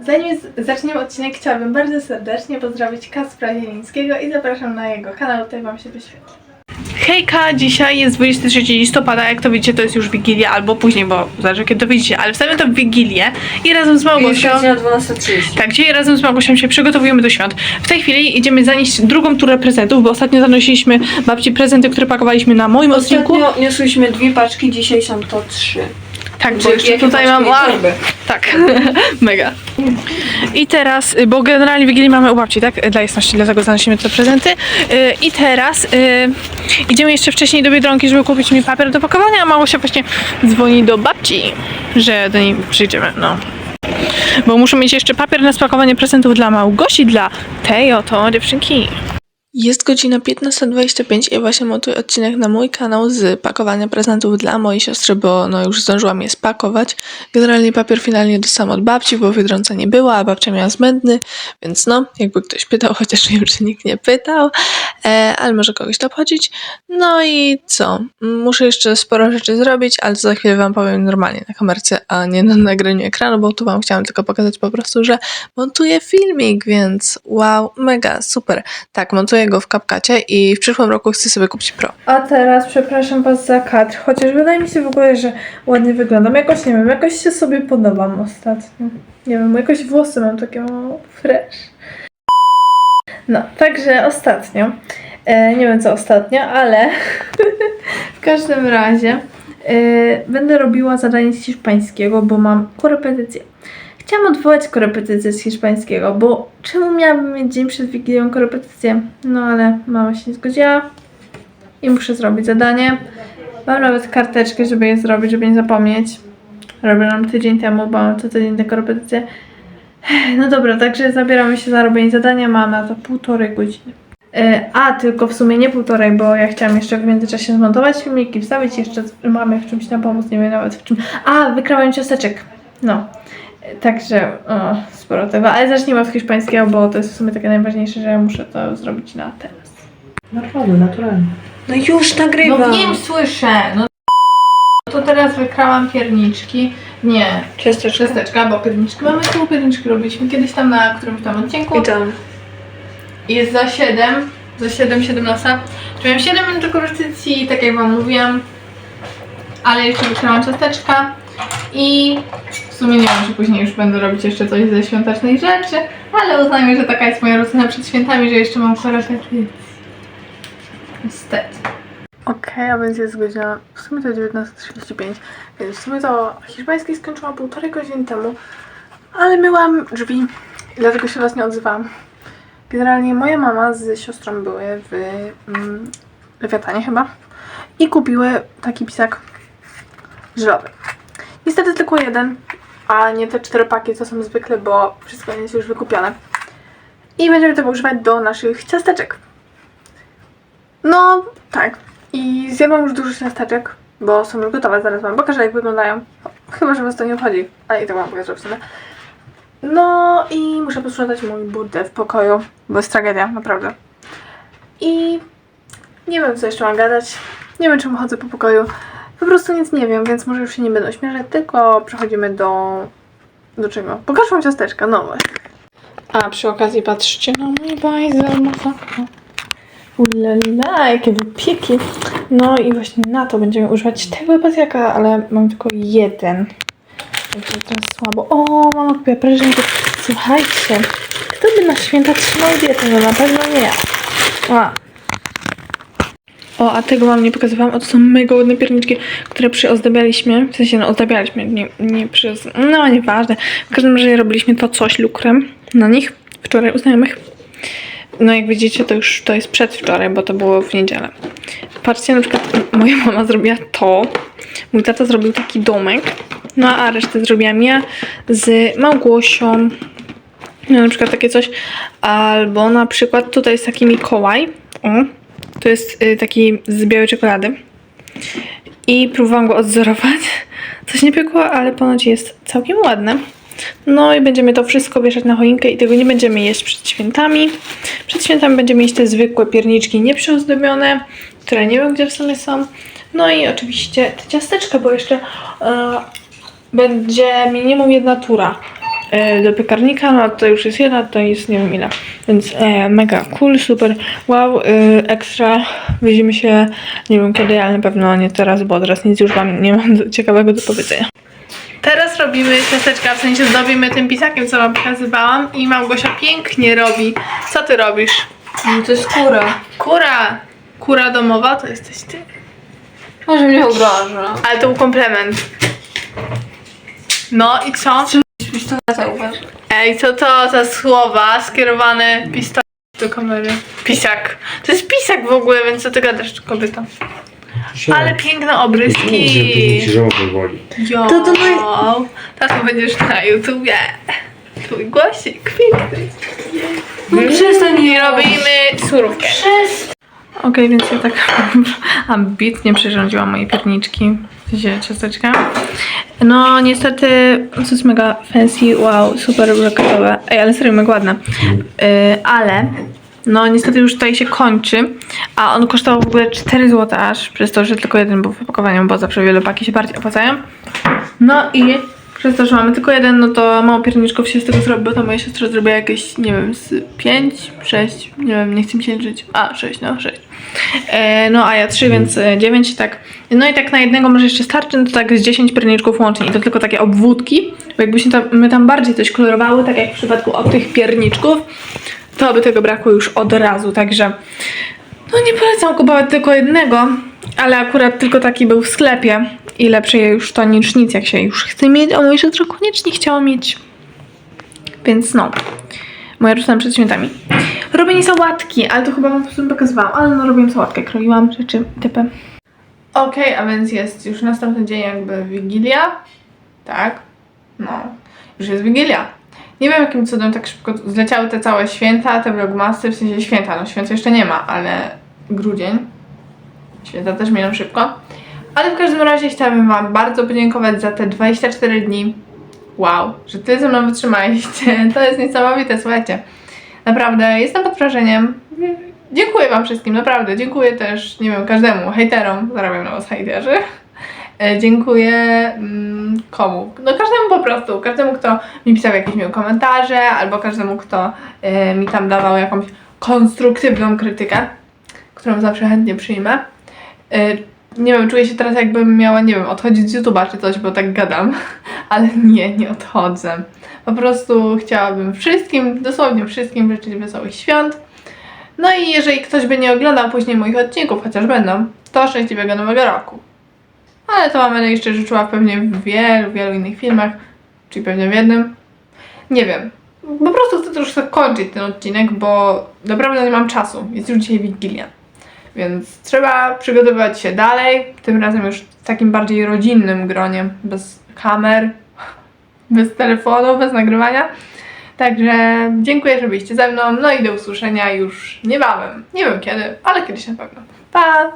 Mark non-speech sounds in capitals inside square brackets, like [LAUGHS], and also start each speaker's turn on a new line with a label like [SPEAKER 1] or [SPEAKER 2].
[SPEAKER 1] Zanim zaczniemy odcinek, chciałabym bardzo serdecznie pozdrowić Kaspra Zielińskiego i zapraszam na jego kanał, tutaj Wam się wyświetli. Hejka, dzisiaj jest 23 listopada, jak to widzicie to jest już Wigilia, albo później, bo zależy kiedy to widzicie, ale wstawiam to w Wigilię i razem z Małgosią...
[SPEAKER 2] godzina 12.30.
[SPEAKER 1] Tak, dzisiaj razem z Małgosią się przygotowujemy do świąt. W tej chwili idziemy zanieść drugą turę prezentów, bo ostatnio zanosiliśmy babci prezenty, które pakowaliśmy na moim odcinku.
[SPEAKER 2] Ostatnio niosłyśmy dwie paczki, dzisiaj są to trzy.
[SPEAKER 1] Tak, bo jeszcze tutaj mam...
[SPEAKER 2] torby?
[SPEAKER 1] Tak, [LAUGHS] mega. I teraz, y, bo generalnie Wigilię mamy u babci, tak? Dla jasności, dlatego zanosimy te prezenty. Y, I teraz y, idziemy jeszcze wcześniej do Biedronki, żeby kupić mi papier do pakowania, a Małosia właśnie dzwoni do babci, że do niej przyjdziemy, no. Bo muszę mieć jeszcze papier na spakowanie prezentów dla Małgosi, dla tej oto dziewczynki. Jest godzina 15.25 i właśnie montuję odcinek na mój kanał z pakowania prezentów dla mojej siostry, bo no już zdążyłam je spakować. Generalnie papier finalnie dostałam od babci, bo w Biedronce nie była, a babcia miała zbędny, więc no, jakby ktoś pytał, [LAUGHS] chociaż wiem, że nikt nie pytał, e, ale może kogoś to obchodzić. No i co? Muszę jeszcze sporo rzeczy zrobić, ale za chwilę wam powiem normalnie na kamerce, a nie na nagraniu ekranu, bo tu wam chciałam tylko pokazać po prostu, że montuję filmik, więc wow, mega, super. Tak, montuję go w CapCutie i w przyszłym roku chcę sobie kupić Pro. A teraz przepraszam Was za kadr, chociaż wydaje mi się w ogóle, że ładnie wyglądam. Jakoś nie wiem, jakoś się sobie podobam ostatnio. Nie wiem, jakoś włosy mam takie fresh. No, także ostatnio, e, nie wiem co ostatnio, ale [LAUGHS] w każdym razie e, będę robiła zadanie z hiszpańskiego, bo mam korepetycję. Chciałam odwołać korepetycję z hiszpańskiego, bo czemu miałabym mieć dzień przed Wigilią korepetycję? No ale mama się nie zgodziła i muszę zrobić zadanie. Mam nawet karteczkę, żeby je zrobić, żeby nie zapomnieć. Robiłam tydzień temu, bo mam co tydzień tę korepetycję. No dobra, także zabieramy się za robienie zadania. Mam na to półtorej godziny. E, A, tylko w sumie nie półtorej, bo ja chciałam jeszcze w międzyczasie zmontować filmiki, wstawić jeszcze mamy w czymś tam pomóc, nie wiem nawet w czym. A, wykrawałem ciasteczek. No. Także o, sporo tego, ale zacznijmy od hiszpańskiego, bo to jest w sumie takie najważniejsze, że ja muszę to zrobić na teraz.
[SPEAKER 2] Naprawdę, naturalnie. No już nagrywam.
[SPEAKER 1] No wiem, słyszę. No to teraz wykrałam pierniczki. Nie,
[SPEAKER 2] Ciasteczka.
[SPEAKER 1] ciasteczka, bo pierniczki mamy tu, pierniczki robiliśmy kiedyś tam na którymś tam odcinku.
[SPEAKER 2] I tam.
[SPEAKER 1] Jest za 7, za 7, 17. Czyli mam 7 minut do korepetycji, tak jak wam mówiłam. Ale jeszcze wykrałam ciasteczka i sumie nie wiem, czy później już będę robić jeszcze coś ze świątecznej rzeczy, ale uznajmy, że taka jest moja rutyna przed świętami, że jeszcze mam korepetycję. Niestety. Okej, a więc jest godzina, w sumie to 19.35, więc w sumie to hiszpański skończyłam półtorej godziny temu, ale myłam drzwi i dlatego się was nie odzywałam. Generalnie moja mama z siostrą były w mm, Lewiatanie chyba i kupiły taki pisak żelowy. Niestety tylko jeden, a nie te cztery paki, co są zwykle, bo wszystko jest już wykupione. I będziemy tego używać do naszych ciasteczek. No, tak. I zjadłam już dużo ciasteczek, bo są już gotowe, zaraz wam pokażę jak wyglądają. Chyba, że was to nie obchodzi, ale i tak wam pokażę w sumie. No i muszę posprzątać mój burdel w pokoju, bo jest tragedia, naprawdę. I nie wiem, co jeszcze mam gadać. Nie wiem, czemu chodzę po pokoju. Po prostu nic nie wiem, więc może już się nie będę śmieszać, tylko przechodzimy do... Do czego? Pokażę wam ciasteczka, no właśnie. A przy okazji patrzcie na mój bajzel, masakra. Ulala, jakie wypieki. No i właśnie na to będziemy używać tego patiaka, ale mam tylko jeden. Także to jest słabo. O, mama kupiła prezenty. Słuchajcie, kto by na święta trzymał dietę? No na pewno nie ja. A. O, a tego wam nie pokazywałam. O, to są mega ładne pierniczki, które przyozdabialiśmy. W sensie, no ozdabialiśmy, nie, nie przyoz... No, nieważne. W każdym razie robiliśmy to coś lukrem na nich wczoraj u znajomych. No jak widzicie, to już to jest przedwczoraj, bo to było w niedzielę. Patrzcie, na przykład moja mama zrobiła to. Mój tata zrobił taki domek. No a resztę zrobiłam ja z Małgosią. No, na przykład takie coś. Albo na przykład tutaj jest taki Mikołaj. O, to jest y, taki z białej czekolady. I próbowałam go odzorować. [LAUGHS] Coś nie piekło, ale ponoć jest całkiem ładne. No i będziemy to wszystko wieszać na choinkę i tego nie będziemy jeść przed świętami. Przed świętami będziemy jeść te zwykłe pierniczki nieprzyozdobione, które nie wiem gdzie w sumie są. No i oczywiście te ciasteczka, bo jeszcze e, będzie minimum jedna tura. E, do piekarnika, no a to już jest jedna, to jest nie wiem ile. Więc e, mega cool, super, wow, e, ekstra. Widzimy się nie wiem kiedy, ale na pewno nie teraz, bo teraz nic już wam nie mam ciekawego do powiedzenia. Teraz robimy ciasteczka, w sensie zdobimy tym pisakiem, co wam pokazywałam i Małgosia pięknie robi. Co ty robisz?
[SPEAKER 2] No to jest kura.
[SPEAKER 1] Kura! Kura domowa to jesteś ty.
[SPEAKER 2] Może mnie obraża.
[SPEAKER 1] Ale to był komplement. No i co?
[SPEAKER 2] Pistoleta uważ.
[SPEAKER 1] Ej, co to za słowa skierowane pistolet do kamery? Pisak. To jest pisak w ogóle, więc co ty gadasz, kobieto? Ale piękne obryski.
[SPEAKER 3] boli.
[SPEAKER 1] Jo.
[SPEAKER 2] To to
[SPEAKER 1] Teraz to będziesz na YouTubie. Twój głosik piękny.
[SPEAKER 2] No przestań
[SPEAKER 1] I robimy surówkę. Okej, więc ja tak [LAUGHS] ambitnie przyrządziłam moje pierniczki, w sensie ciasteczka. No niestety, to jest mega fancy, wow, super brokatowe. Ej, ale serio, mega ładne. Yy, ale, no niestety już tutaj się kończy, a on kosztował w ogóle 4 zł aż, przez to, że tylko jeden był w opakowaniu, bo zawsze wielopaki się bardziej opłacają. No i przez to, że mamy tylko jeden, no to mało pierniczków się z tego zrobi, bo to moja siostra zrobiła jakieś, nie wiem, z 5, 6, nie wiem, nie chcę mi się liczyć. A, 6, no 6. E, no a ja 3, więc e, 9 tak. No i tak na jednego może jeszcze starczy, no to tak z 10 pierniczków łącznie i to tylko takie obwódki, bo jakbyśmy tam, my tam bardziej coś kolorowały, tak jak w przypadku od tych pierniczków, to by tego brakło już od razu, także no nie polecam kupować tylko jednego, ale akurat tylko taki był w sklepie i lepszy już to niż nic, jak się już chce mieć, a moja siostra koniecznie chciała mieć. Więc no, moja roczna przed świętami. Robienie sałatki, ale to chyba wam po prostu pokazywałam, ale no robiłam sałatkę, kroiłam rzeczy, typy. Okej, a więc jest już następny dzień jakby Wigilia, tak? No, już jest Wigilia. Nie wiem jakim cudem tak szybko zleciały te całe święta, te vlogmasy, w sensie święta, no święta jeszcze nie ma, ale grudzień. Święta też miną szybko. Ale w każdym razie chciałabym Wam bardzo podziękować za te 24 dni. Wow, że Ty ze mną wytrzymaliście. [LAUGHS] To jest niesamowite, słuchajcie. Naprawdę, jestem pod wrażeniem. Dziękuję Wam wszystkim, naprawdę. Dziękuję też, nie wiem, każdemu, hejterom. Zarabiam na Was hejterzy. E, Dziękuję mm, komu? No każdemu po prostu, każdemu kto mi pisał jakieś miłe komentarze, albo każdemu kto e, mi tam dawał jakąś konstruktywną krytykę, którą zawsze chętnie przyjmę. E, nie wiem, czuję się teraz jakbym miała, nie wiem, odchodzić z YouTube'a czy coś, bo tak gadam, [LAUGHS] ale nie, nie odchodzę. Po prostu chciałabym wszystkim, dosłownie wszystkim życzyć wesołych świąt. No i jeżeli ktoś by nie oglądał później moich odcinków, chociaż będą, to szczęśliwego nowego roku. Ale to będę jeszcze życzyła pewnie w wielu, wielu innych filmach, czyli pewnie w jednym. Nie wiem. Po prostu chcę troszkę kończyć ten odcinek, bo naprawdę nie mam czasu. Jest już dzisiaj Wigilia. Więc trzeba przygotowywać się dalej. Tym razem już w takim bardziej rodzinnym gronie, bez kamer, [LAUGHS] bez telefonu, bez nagrywania. Także dziękuję, że byliście ze mną. No i do usłyszenia już niebawem. Nie wiem kiedy, ale kiedyś na pewno. Pa!